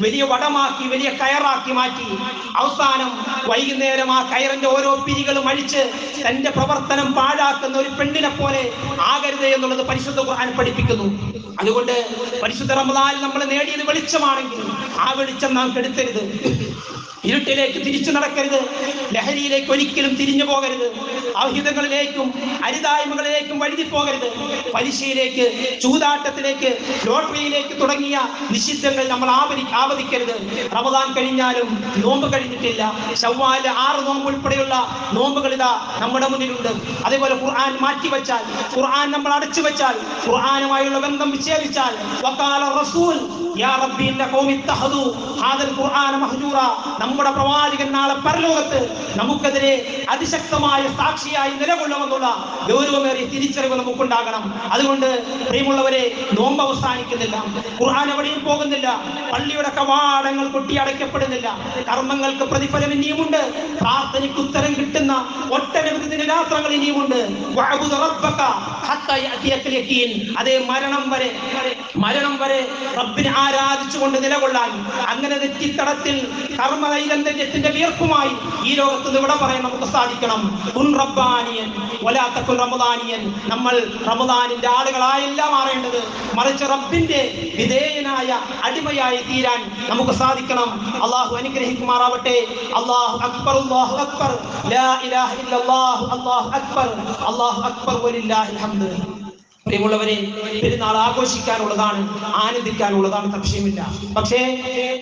വലിയ വടമാക്കി വലിയ കയറാക്കി മാറ്റി അവസാനം വൈകുന്നേരം ആ കയറിന്റെ ഓരോ പിരികളും അഴിച്ച് തന്റെ പ്രവർത്തനം പാഴാക്കുന്ന ഒരു പെണ്ണിനെ പോലെ ആകരുത് എന്നുള്ളത് പരിശുദ്ധ ഖുർആൻ പഠിപ്പിക്കുന്നു. അതുകൊണ്ട് പരിശുദ്ധ റമദാനിൽ നമ്മൾ നേടിയത് വെളിച്ചമാണെങ്കിൽ ആ വെളിച്ചം നാം കെടുത്തരുത്. ഇരുട്ടിലേക്ക് തിരിച്ചു നടക്കരുത്. ലഹരിയിലേക്ക് ഒരിക്കലും തിരിഞ്ഞു പോകരുത്. അഹിതങ്ങളിലേക്കും അരിതായ്മകളിലേക്കും വഴുതി പോകരുത് പലിശയിലേക്ക് ചൂതാട്ടത്തിലേക്ക് ലോട്ടറിയിലേക്ക് തുടങ്ങിയ നിഷിദ്ധങ്ങൾ നമ്മൾ ആവരി ആവതിക്കരുത് റമദാൻ കഴിഞ്ഞാലും നോമ്പ് കഴിഞ്ഞിട്ടില്ല. ചൊവ്വാൽ ആറ് നോമ്പ് ഉൾപ്പെടെയുള്ള നോമ്പുകൾ ഇതാ നമ്മുടെ മുന്നിലുണ്ട്. അതേപോലെ ഖുർആൻ മാറ്റി വെച്ചാൽ ഖുർആൻ നമ്മൾ അടച്ചു വെച്ചാൽ ഖുർആനുമായുള്ള ബന്ധം വിച്ഛേദിച്ചാൽ റസൂൽ നമ്മുടെ പ്രവാചകൻ നാളെ പരലോകത്ത് നമുക്കെതിരെ അതിശക്തമായ സാക്ഷിയായി നിലകൊള്ളുമെന്നുള്ള ഗൗരവമേറിയ തിരിച്ചറിവ് നമുക്കുണ്ടാകണം. അതുകൊണ്ട് പ്രിയമുള്ളവരെ നോമ്പ് അവസാനിക്കുന്നില്ല. ഖുർആൻ എവിടെയും പോകുന്നില്ല. പള്ളിയുടെ കവാടങ്ങൾ കൊട്ടിയടയ്ക്കപ്പെടുന്നില്ല കർമ്മങ്ങൾക്ക് പ്രതിഫലം ഇനിയുമുണ്ട്. പ്രാർത്ഥനയ്ക്ക് ഉത്തരം കിട്ടുന്ന ഒട്ടനവധി ദിനരാത്രങ്ങൾ ഇനിയുമുണ്ട്. അതേ മരണം വരെ മരണം വരെ റബ്ബിനെ ആരാധിച്ചുകൊണ്ട് നിലകൊള്ളാൻ. അങ്ങനെ നെറ്റിത്തടത്തിൽ കർമ്മനൈരന്തര്യത്തിന്റെ വീർപ്പുമായി ഈ ലോകത്ത് ഇവിടെ പറയാൻ നമുക്ക് സാധിക്കണം. കുൻ റബ്ബാനിയൻ റമദാനിയൻ. നമ്മൾ റമദാനിന്റെ ആളുകളായല്ല മാറേണ്ടത്. മറിച്ച് റബ്ബിന്റെ വിധേയനായ അടിമയായി തീരാൻ നമുക്ക് സാധിക്കണം. അള്ളാഹു അനുഗ്രഹിക്കുമാറാവട്ടെ. അള്ളാഹു അക്ബർ അള്ളാഹു അക്ബർ. ലാ ഇലാഹ അള്ളാഹു അക്ബർ. അള്ളാഹു അക്ബർ വലില്ലാഹിൽ പ്രിയമുള്ളവരെ പെരുന്നാൾ ആഘോഷിക്കാനുള്ളതാണ് ആനന്ദിക്കാനുള്ളതാണ് സംശയമില്ല പക്ഷേ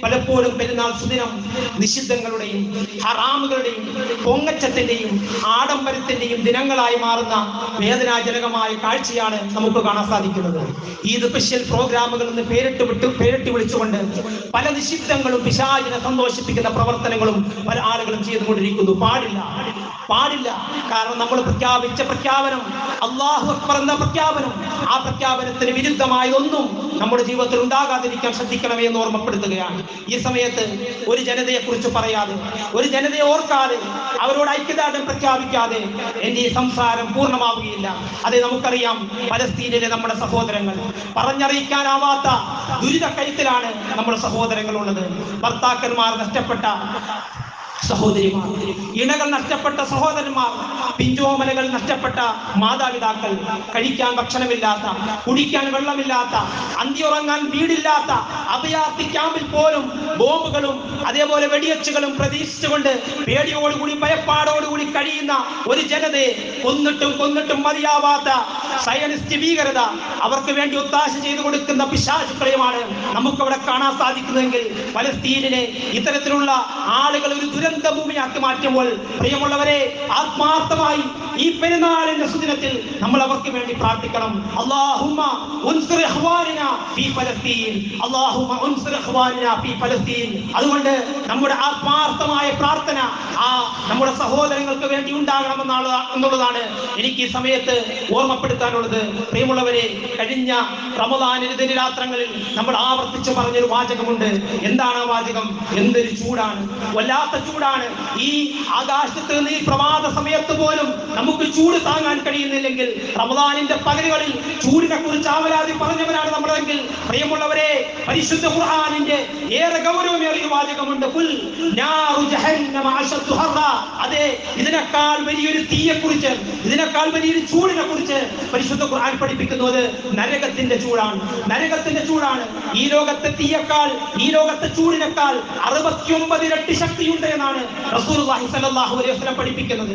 പലപ്പോഴും പെരുന്നാൾ സുദിനം നിഷിദ്ധങ്ങളുടെയും ഹറാമുകളുടെയും പൊങ്ങച്ചത്തിന്റെയും ആഡംബരത്തിന്റെയും ദിനങ്ങളായി മാറുന്ന വേദനാജനകമായ കാഴ്ചയാണ് നമുക്ക് കാണാൻ സാധിക്കുന്നത്. ഈദ് സ്പെഷ്യൽ പ്രോഗ്രാമുകൾ എന്ന് പേരിട്ട് വിട്ട് പേരിട്ട് വിളിച്ചുകൊണ്ട് പല നിഷിദ്ധങ്ങളും പിശാചിനെ സന്തോഷിപ്പിക്കുന്ന പ്രവർത്തനങ്ങളും പല ആളുകളും ചെയ്തുകൊണ്ടിരിക്കുന്നു. പാടില്ല. പാടില്ല. കാരണം നമ്മൾ പ്രഖ്യാപിച്ച പ്രഖ്യാപനം അള്ളാഹു അക്ബർ എന്ന പ്രഖ്യാപനം ആ പ്രഖ്യാപനത്തിന് വിരുദ്ധമായ ഒന്നും നമ്മുടെ ജീവിതത്തിൽ ഉണ്ടാകാതിരിക്കാൻ ശ്രദ്ധിക്കണമേ എന്ന് ഓർമ്മപ്പെടുത്തുകയാണ്. ഈ സമയത്ത് ഒരു ജനതയെ കുറിച്ച് പറയാതെ ഒരു ജനതയെ ഓർക്കാതെ അവരോട് ഐക്യദാർഢ്യം പ്രഖ്യാപിക്കാതെ എന്റെ ഈ സംസാരം പൂർണമാവുകയില്ല. അതെ നമുക്കറിയാം പലസ്തീനിലെ നമ്മുടെ സഹോദരങ്ങൾ പറഞ്ഞറിയിക്കാനാവാത്ത ദുരിത കരുത്തിലാണ് നമ്മുടെ സഹോദരങ്ങൾ ഉള്ളത് ഭർത്താക്കന്മാർ നഷ്ടപ്പെട്ട സഹോദരിമാർ ഇണകൾ നഷ്ടപ്പെട്ട സഹോദരന്മാർ പിഞ്ചോമലകൾ നഷ്ടപ്പെട്ട മാതാപിതാക്കൾ കഴിക്കാൻ ഭക്ഷണമില്ലാത്ത കുടിക്കാൻ വെള്ളമില്ലാത്ത അന്തിയുറങ്ങാൻ വീടില്ലാത്ത അഭയാർത്ഥി ക്യാമ്പിൽ പോലും ബോംബുകളും അതേപോലെ വെടിയച്ചുകളും പ്രതീക്ഷിച്ചുകൊണ്ട് പേടിയോടുകൂടി ഭയപ്പാടോടുകൂടി കഴിയുന്ന ഒരു ജനതയെ കൊന്നിട്ടും കൊന്നിട്ടും മതിയാവാത്ത സയനിസ്റ്റ് ഭീകരത അവർക്ക് വേണ്ടി ഒത്താശ ചെയ്തു കൊടുക്കുന്ന പിശാചുക്കളെയുമാണ് നമുക്കവിടെ കാണാൻ സാധിക്കുന്നതെങ്കിൽ പലസ്തീനിലെ ഇത്തരത്തിലുള്ള ആളുകൾ ഒരു ദുരന്ത ഭൂമിയാക്കി മാറ്റുമ്പോൾ പ്രിയമുള്ളവരെ ആത്മാർത്ഥമായി ഈ പെരുന്നാളിന്റെ സുദിനത്തിൽ നമ്മൾ അവർക്ക് വേണ്ടി പ്രാർത്ഥിക്കണം. ഫലസ്തീൻ. ഫീ ഫലസ്തീൻ. അതുകൊണ്ട് നമ്മുടെ ആത്മാർത്ഥമായ പ്രാർത്ഥന ആ നമ്മുടെ സഹോദരങ്ങൾക്ക് വേണ്ടി ഉണ്ടാകണമെന്നാണ് എന്നുള്ളതാണ് എനിക്ക് ഈ സമയത്ത് ഓർമ്മപ്പെടുത്താനുള്ളത്. പ്രിയമുള്ളവരെ കഴിഞ്ഞ റമദാനിന് രാത്രങ്ങളിൽ നമ്മൾ ആവർത്തിച്ച് പറഞ്ഞൊരു വാചകമുണ്ട്. എന്താണ് ആ വാചകം? എന്തൊരു ചൂടാണ്. വല്ലാത്ത ചൂടാണ് ഈ ആകാശത്ത് നിന്ന് ഈ പ്രഭാത സമയത്ത് പോലും നമുക്ക് ചൂട് താങ്ങാൻ കഴിയുന്നില്ലെങ്കിൽ റമദാനിന്റെ പകലുകളിൽ ചൂടിനെ കുറിച്ച് ആവലാതി പറഞ്ഞവരാണ് നമ്മളെങ്കിൽ. പ്രിയമുള്ളവരെ പരിശുദ്ധ ഖുർആനിന്റെ ഏറെ ഗൗരവമേറിയ വാചകമുണ്ട്. അതെ ഇതിനേക്കാൾ വലിയൊരു തീയെക്കുറിച്ച് ഇതിനേക്കാൾ വലിയൊരു ചൂടിനെക്കുറിച്ച് പരിശുദ്ധ ഖുർആൻ പഠിപ്പിക്കുന്നത് നരകത്തിന്റെ ചൂടാണ്. നരകത്തിന്റെ ചൂടാണ്. ഈ ലോകത്തെ തീയേക്കാൾ ഈ ലോകത്തെ ചൂടിനേക്കാൾ അറുപത്തിയൊമ്പത് ഇരട്ടി ശക്തിയുണ്ട് എന്നാണ് റസൂലുള്ളാഹി സ്വല്ലല്ലാഹു അലൈഹി വസല്ലം പഠിപ്പിക്കുന്നത്.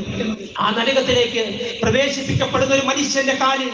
ആ നരകത്തിലേക്ക് പ്രവേശിപ്പിക്കപ്പെടുന്ന ഒരു മനുഷ്യന്റെ കാലിൽ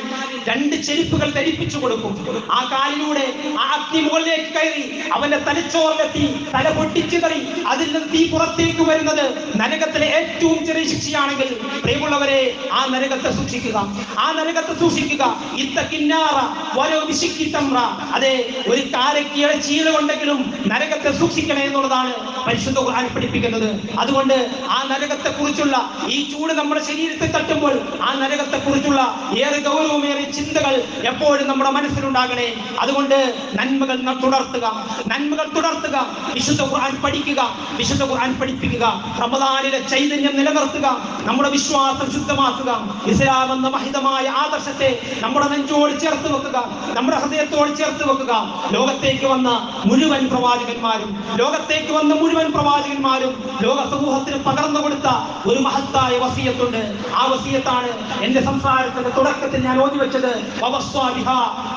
രണ്ട് ചെരുപ്പുകൾ ധരിപ്പിച്ചു കൊടുക്കും. ആ കാലിലൂടെ ആ അഗ്നി മുകളിലേക്ക് കയറി അവന്റെ തലച്ചോറിലെത്തി തല പൊട്ടിച്ചിതറി അതിൽ നിന്ന് തീ പുറത്തേക്ക് വരുന്നത് നരകത്തിലെ ഏറ്റവും ചെറിയ ശിക്ഷയാണെങ്കിൽ പ്രിയമുള്ളവരെ ആ നരകത്തെ സൂക്ഷിക്കുക. ആ നരകത്തെ സൂക്ഷിക്കുക. ഇത്തക്കിന്നാറ വരോ വിശിക്കിത്തമ്ര അതെ ഒരു കാലക്കിയുടെ ചീല കൊണ്ടെങ്കിലും നരകത്തെ സൂക്ഷിക്കണേ എന്നുള്ളതാണ് പരിശുദ്ധ ഖുർആൻ പഠിപ്പിക്കുന്നത്. അതുകൊണ്ട് ആ നരകത്തെ കുറിച്ചുള്ള ഈ ചൂട് നമ്മുടെ ശരീരത്തെ തട്ടുമ്പോൾ ആ നരകത്തെ കുറിച്ചുള്ള ഏറെ ഗൗരവമേറിയ ചിന്തകൾ എപ്പോഴും നമ്മുടെ മനസ്സിലുണ്ടാകണേ. അതുകൊണ്ട് നന്മകൾ തുടർത്തുക. നന്മകൾ തുടർത്തുക. വിശുദ്ധ ഖുർആൻ പഠിക്കുക. വിശുദ്ധ ഖുർആൻ പഠിപ്പിക്കുക. റമദാനിലെ ചൈതന്യം നിലനിർത്തുക. നമ്മുടെ വിശ്വാസം ശുദ്ധമാക്കുക. ഇസ്ലാം എന്ന മഹിതമായ ആദർശത്തെ നമ്മുടെ നെഞ്ചോട് ചേർത്ത് വെക്കുക. നമ്മുടെ ഹൃദയത്തോട് ചേർത്ത് വെക്കുക. ലോകത്തേക്ക് വന്ന മുഴുവൻ പ്രവാചകന്മാരും ലോകത്തേക്ക് വന്ന മുഴുവൻ പ്രവാചകന്മാരും ലോക സമൂഹത്തിന് പകർന്നു കൊടുത്ത ഒരു മഹത്തായ വസീയത്തുണ്ട്. ആ വസീയത്താണ് എന്റെ സംസാരത്തിന്റെ തുടക്കത്തിൽ ഞാൻ ഓതി വെച്ചത്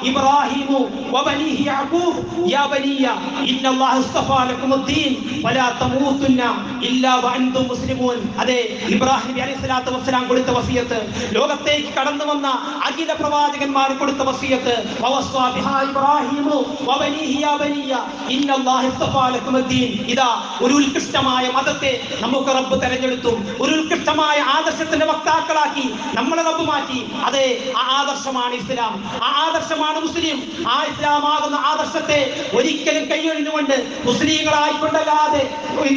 ഇബ്രാഹിമു വബനീഹി യഅഖൂബ് يا بني إن الله اصطفى لكم الدين فلا تموتن إلا وأنتم مسلمون അതെ ഇബ്രാഹിം നബി അലൈഹി സ്വലാത്തു വസ്സലാം കൊടുത്ത വസിയത്ത് ലോകത്തേക്ക് കടന്നു വന്ന അഖില പ്രവാചകന്മാർ കൊടുത്ത വസിയത്ത് വവസ്വാ ബിഹാ ഇബ്രാഹിമു വബനീഹി യാ ബനിയ ഇന്നല്ലാഹു ഇസ്തഫാ ലക്കും അദ്ദീൻ ഇതാ ഒരു ഉത്കൃഷ്ടമായ മതത്തെ നമുക്ക് റബ്ബ് തെരഞ്ഞെടുത്തു ഒരു ഉത്കൃഷ്ടമായ ആദർശത്തിന്റെ വക്താക്കളാക്കി നമ്മളെ റബ്ബ് മാറ്റി അതെ ആ ആദർശമാണ് ഇസ്ലാം ആ ആദർശമാണ് മുസ്ലിം ആ ഇസ്ലാമാകുന്ന ആദർശത്തെ ഒരിക്കലും കൈയൊഴിഞ്ഞുകൊണ്ട് മുസ്ലിങ്ങളായിക്കൊണ്ടല്ലാതെ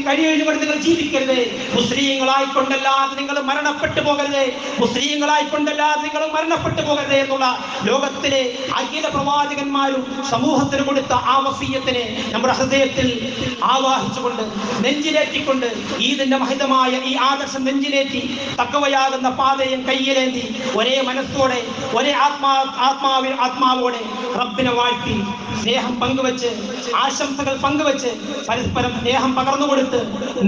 കൈയൊഴിഞ്ഞുകൊണ്ട് നിങ്ങൾ ജീവിക്കരുത്. മുസ്ലിങ്ങളായിക്കൊണ്ടല്ലാതെ നിങ്ങൾ മരണപ്പെട്ടു പോകരുത്. മുസ്ലിങ്ങളായിക്കൊണ്ടല്ലാതെ നിങ്ങൾ മരണപ്പെട്ടു പോകരുത് എന്നുള്ള ലോകത്തിലെ അഖില പ്രവാചകന്മാരും സമൂഹത്തിന് കൊടുത്ത ആ വസീയത്തിനെ നമ്മുടെ ഹൃദയത്തിൽ ആവാഹിച്ചുകൊണ്ട് നെഞ്ചിലേറ്റിക്കൊണ്ട് ഈദിന്റെ മഹിതമായ ഈ ആദർശം നെഞ്ചിലേറ്റി തക്കവയാകുന്ന പാതയും കയ്യിലേന്തി ഒരേ മനസ്സോടെ ഒരേ ആത്മാ ആത്മാവിൽ ആത്മാവോടെ റബ്ബിനെ വാഴ്ത്തി സ്നേഹം പങ്കുവെച്ച് ആശംസകൾ പങ്കുവെച്ച് പരസ്പരം സ്നേഹം പകർന്നു കൊടുത്ത്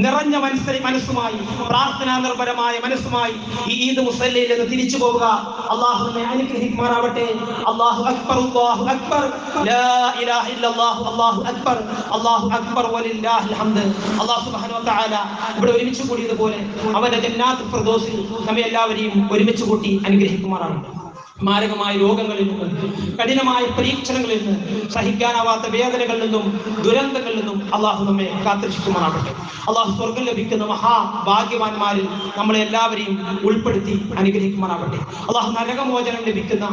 നിറഞ്ഞ മനസ്സിൽ മനസ്സുമായി പ്രാർത്ഥനാ നിർഭരമായ മനസ്സുമായി ഈ ഈദ് മുസല്ലയിൽ നിന്ന് തിരിച്ചു പോവുക. അള്ളാഹുവിനെ അനുഗ്രഹിക്കുമാറാവട്ടെ. അള്ളാഹു അക്ബർ അല്ലാഹു അക്ബർ. ലാ ഇലാഹ ഇല്ലല്ലാഹു അല്ലാഹു അക്ബർ. അല്ലാഹു അക്ബർ വലില്ലാഹിൽ ഹംദ്. അല്ലാഹു സുബ്ഹാനഹു വ തആല ഇവിടെ ഒരുമിച്ച് കൂടിയതുപോലെ അവന്റെ ജന്നാത്ത് ഫിർദൗസിൽ നമ്മെ എല്ലാവരെയും ഒരുമിച്ച് കൂട്ടി അനുഗ്രഹിക്കുമാറാവട്ടെ മാരകമായ രോഗങ്ങളിൽ നിന്ന് കഠിനമായ പരീക്ഷണങ്ങളിൽ നിന്ന് സഹിക്കാനാവാത്ത വേദനകളിൽ നിന്നും ദുരന്തങ്ങളിൽ നിന്നും അള്ളാഹു നമ്മെ കാത്തിരിക്കുമാറാകട്ടെ അള്ളാഹു സ്വർഗം ലഭിക്കുന്ന മഹാഭാഗ്യവാന്മാരിൽ നമ്മളെ എല്ലാവരെയും ഉൾപ്പെടുത്തി അനുഗ്രഹിക്കുമാറാകട്ടെ. അള്ളാഹു നരകമോചനം ലഭിക്കുന്ന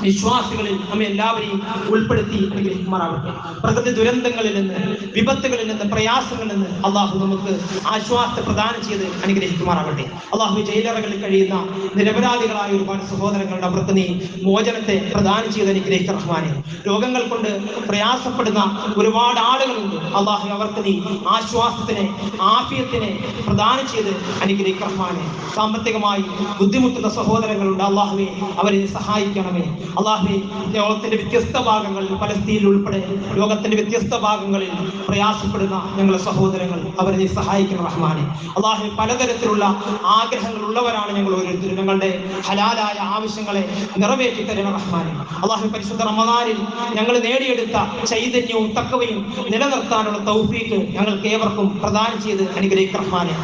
വിശ്വാസികളിൽ നമ്മെ എല്ലാവരെയും ഉൾപ്പെടുത്തി അനുഗ്രഹിക്കുമാറാകട്ടെ. പ്രകൃതി ദുരന്തങ്ങളിൽ നിന്ന് വിപത്തുകളിൽ നിന്ന് പ്രയാസങ്ങളിൽ നിന്ന് അള്ളാഹു നമുക്ക് ആശ്വാസം പ്രദാനം ചെയ്ത് അനുഗ്രഹിക്കുമാറാകട്ടെ. അള്ളാഹു ജയിലറകളിൽ കഴിയുന്ന നിരപരാധികളായ ഒരുപാട് സഹോദരങ്ങളുടെ അവർക്ക് നീ മോചനത്തെ പ്രദാനം ചെയ്ത് അനുഗ്രഹിക്ക റഹ്മാനെ. രോഗങ്ങൾ കൊണ്ട് പ്രയാസപ്പെടുന്ന ഒരുപാട് ആളുകളുണ്ട്. അള്ളാഹു അവർക്ക് നീ ആശ്വാസത്തിനെ ആഫിയത്തിനെ പ്രദാനം ചെയ്ത് അനുഗ്രഹിക്ക റഹ്മാനെ. സാമ്പത്തികമായി ബുദ്ധിമുട്ടുന്ന സഹോദരങ്ങളുണ്ട്. അള്ളാഹുവെ അവരെ സഹായിക്കണമേ. അള്ളാഹുവെ ലോകത്തിന്റെ വ്യത്യസ്ത ഭാഗങ്ങളിൽ പലസ്തീനിൽ ഉൾപ്പെടെ ലോകത്തിന്റെ വ്യത്യസ്ത ഭാഗങ്ങളിൽ പ്രയാസപ്പെടുന്ന ഞങ്ങളെ സഹോദരങ്ങൾ അവരെ നീ സഹായിക്കണം റഹ്മാനെ. അള്ളാഹു പലതരത്തിലുള്ള ആഗ്രഹങ്ങൾ ഉള്ളവരാണ് ഞങ്ങൾ ഓരോരുത്തരും. ഞങ്ങളുടെ ഹലാലായ ആവശ്യങ്ങളെ നിറവേറ്റി തരണം റഹ്മാനെ. അള്ളാഹു പരിശുദ്ധ റമദാനിൽ ഞങ്ങൾ നേടിയെടുത്ത ചൈതന്യവും തക്കവയും നിലനിർത്താനുള്ള തൗഫീക്ക് ഞങ്ങൾക്ക് ഏവർക്കും പ്രദാനം ചെയ്ത് അനുഗ്രഹിക്കും റഹ്മാനെ.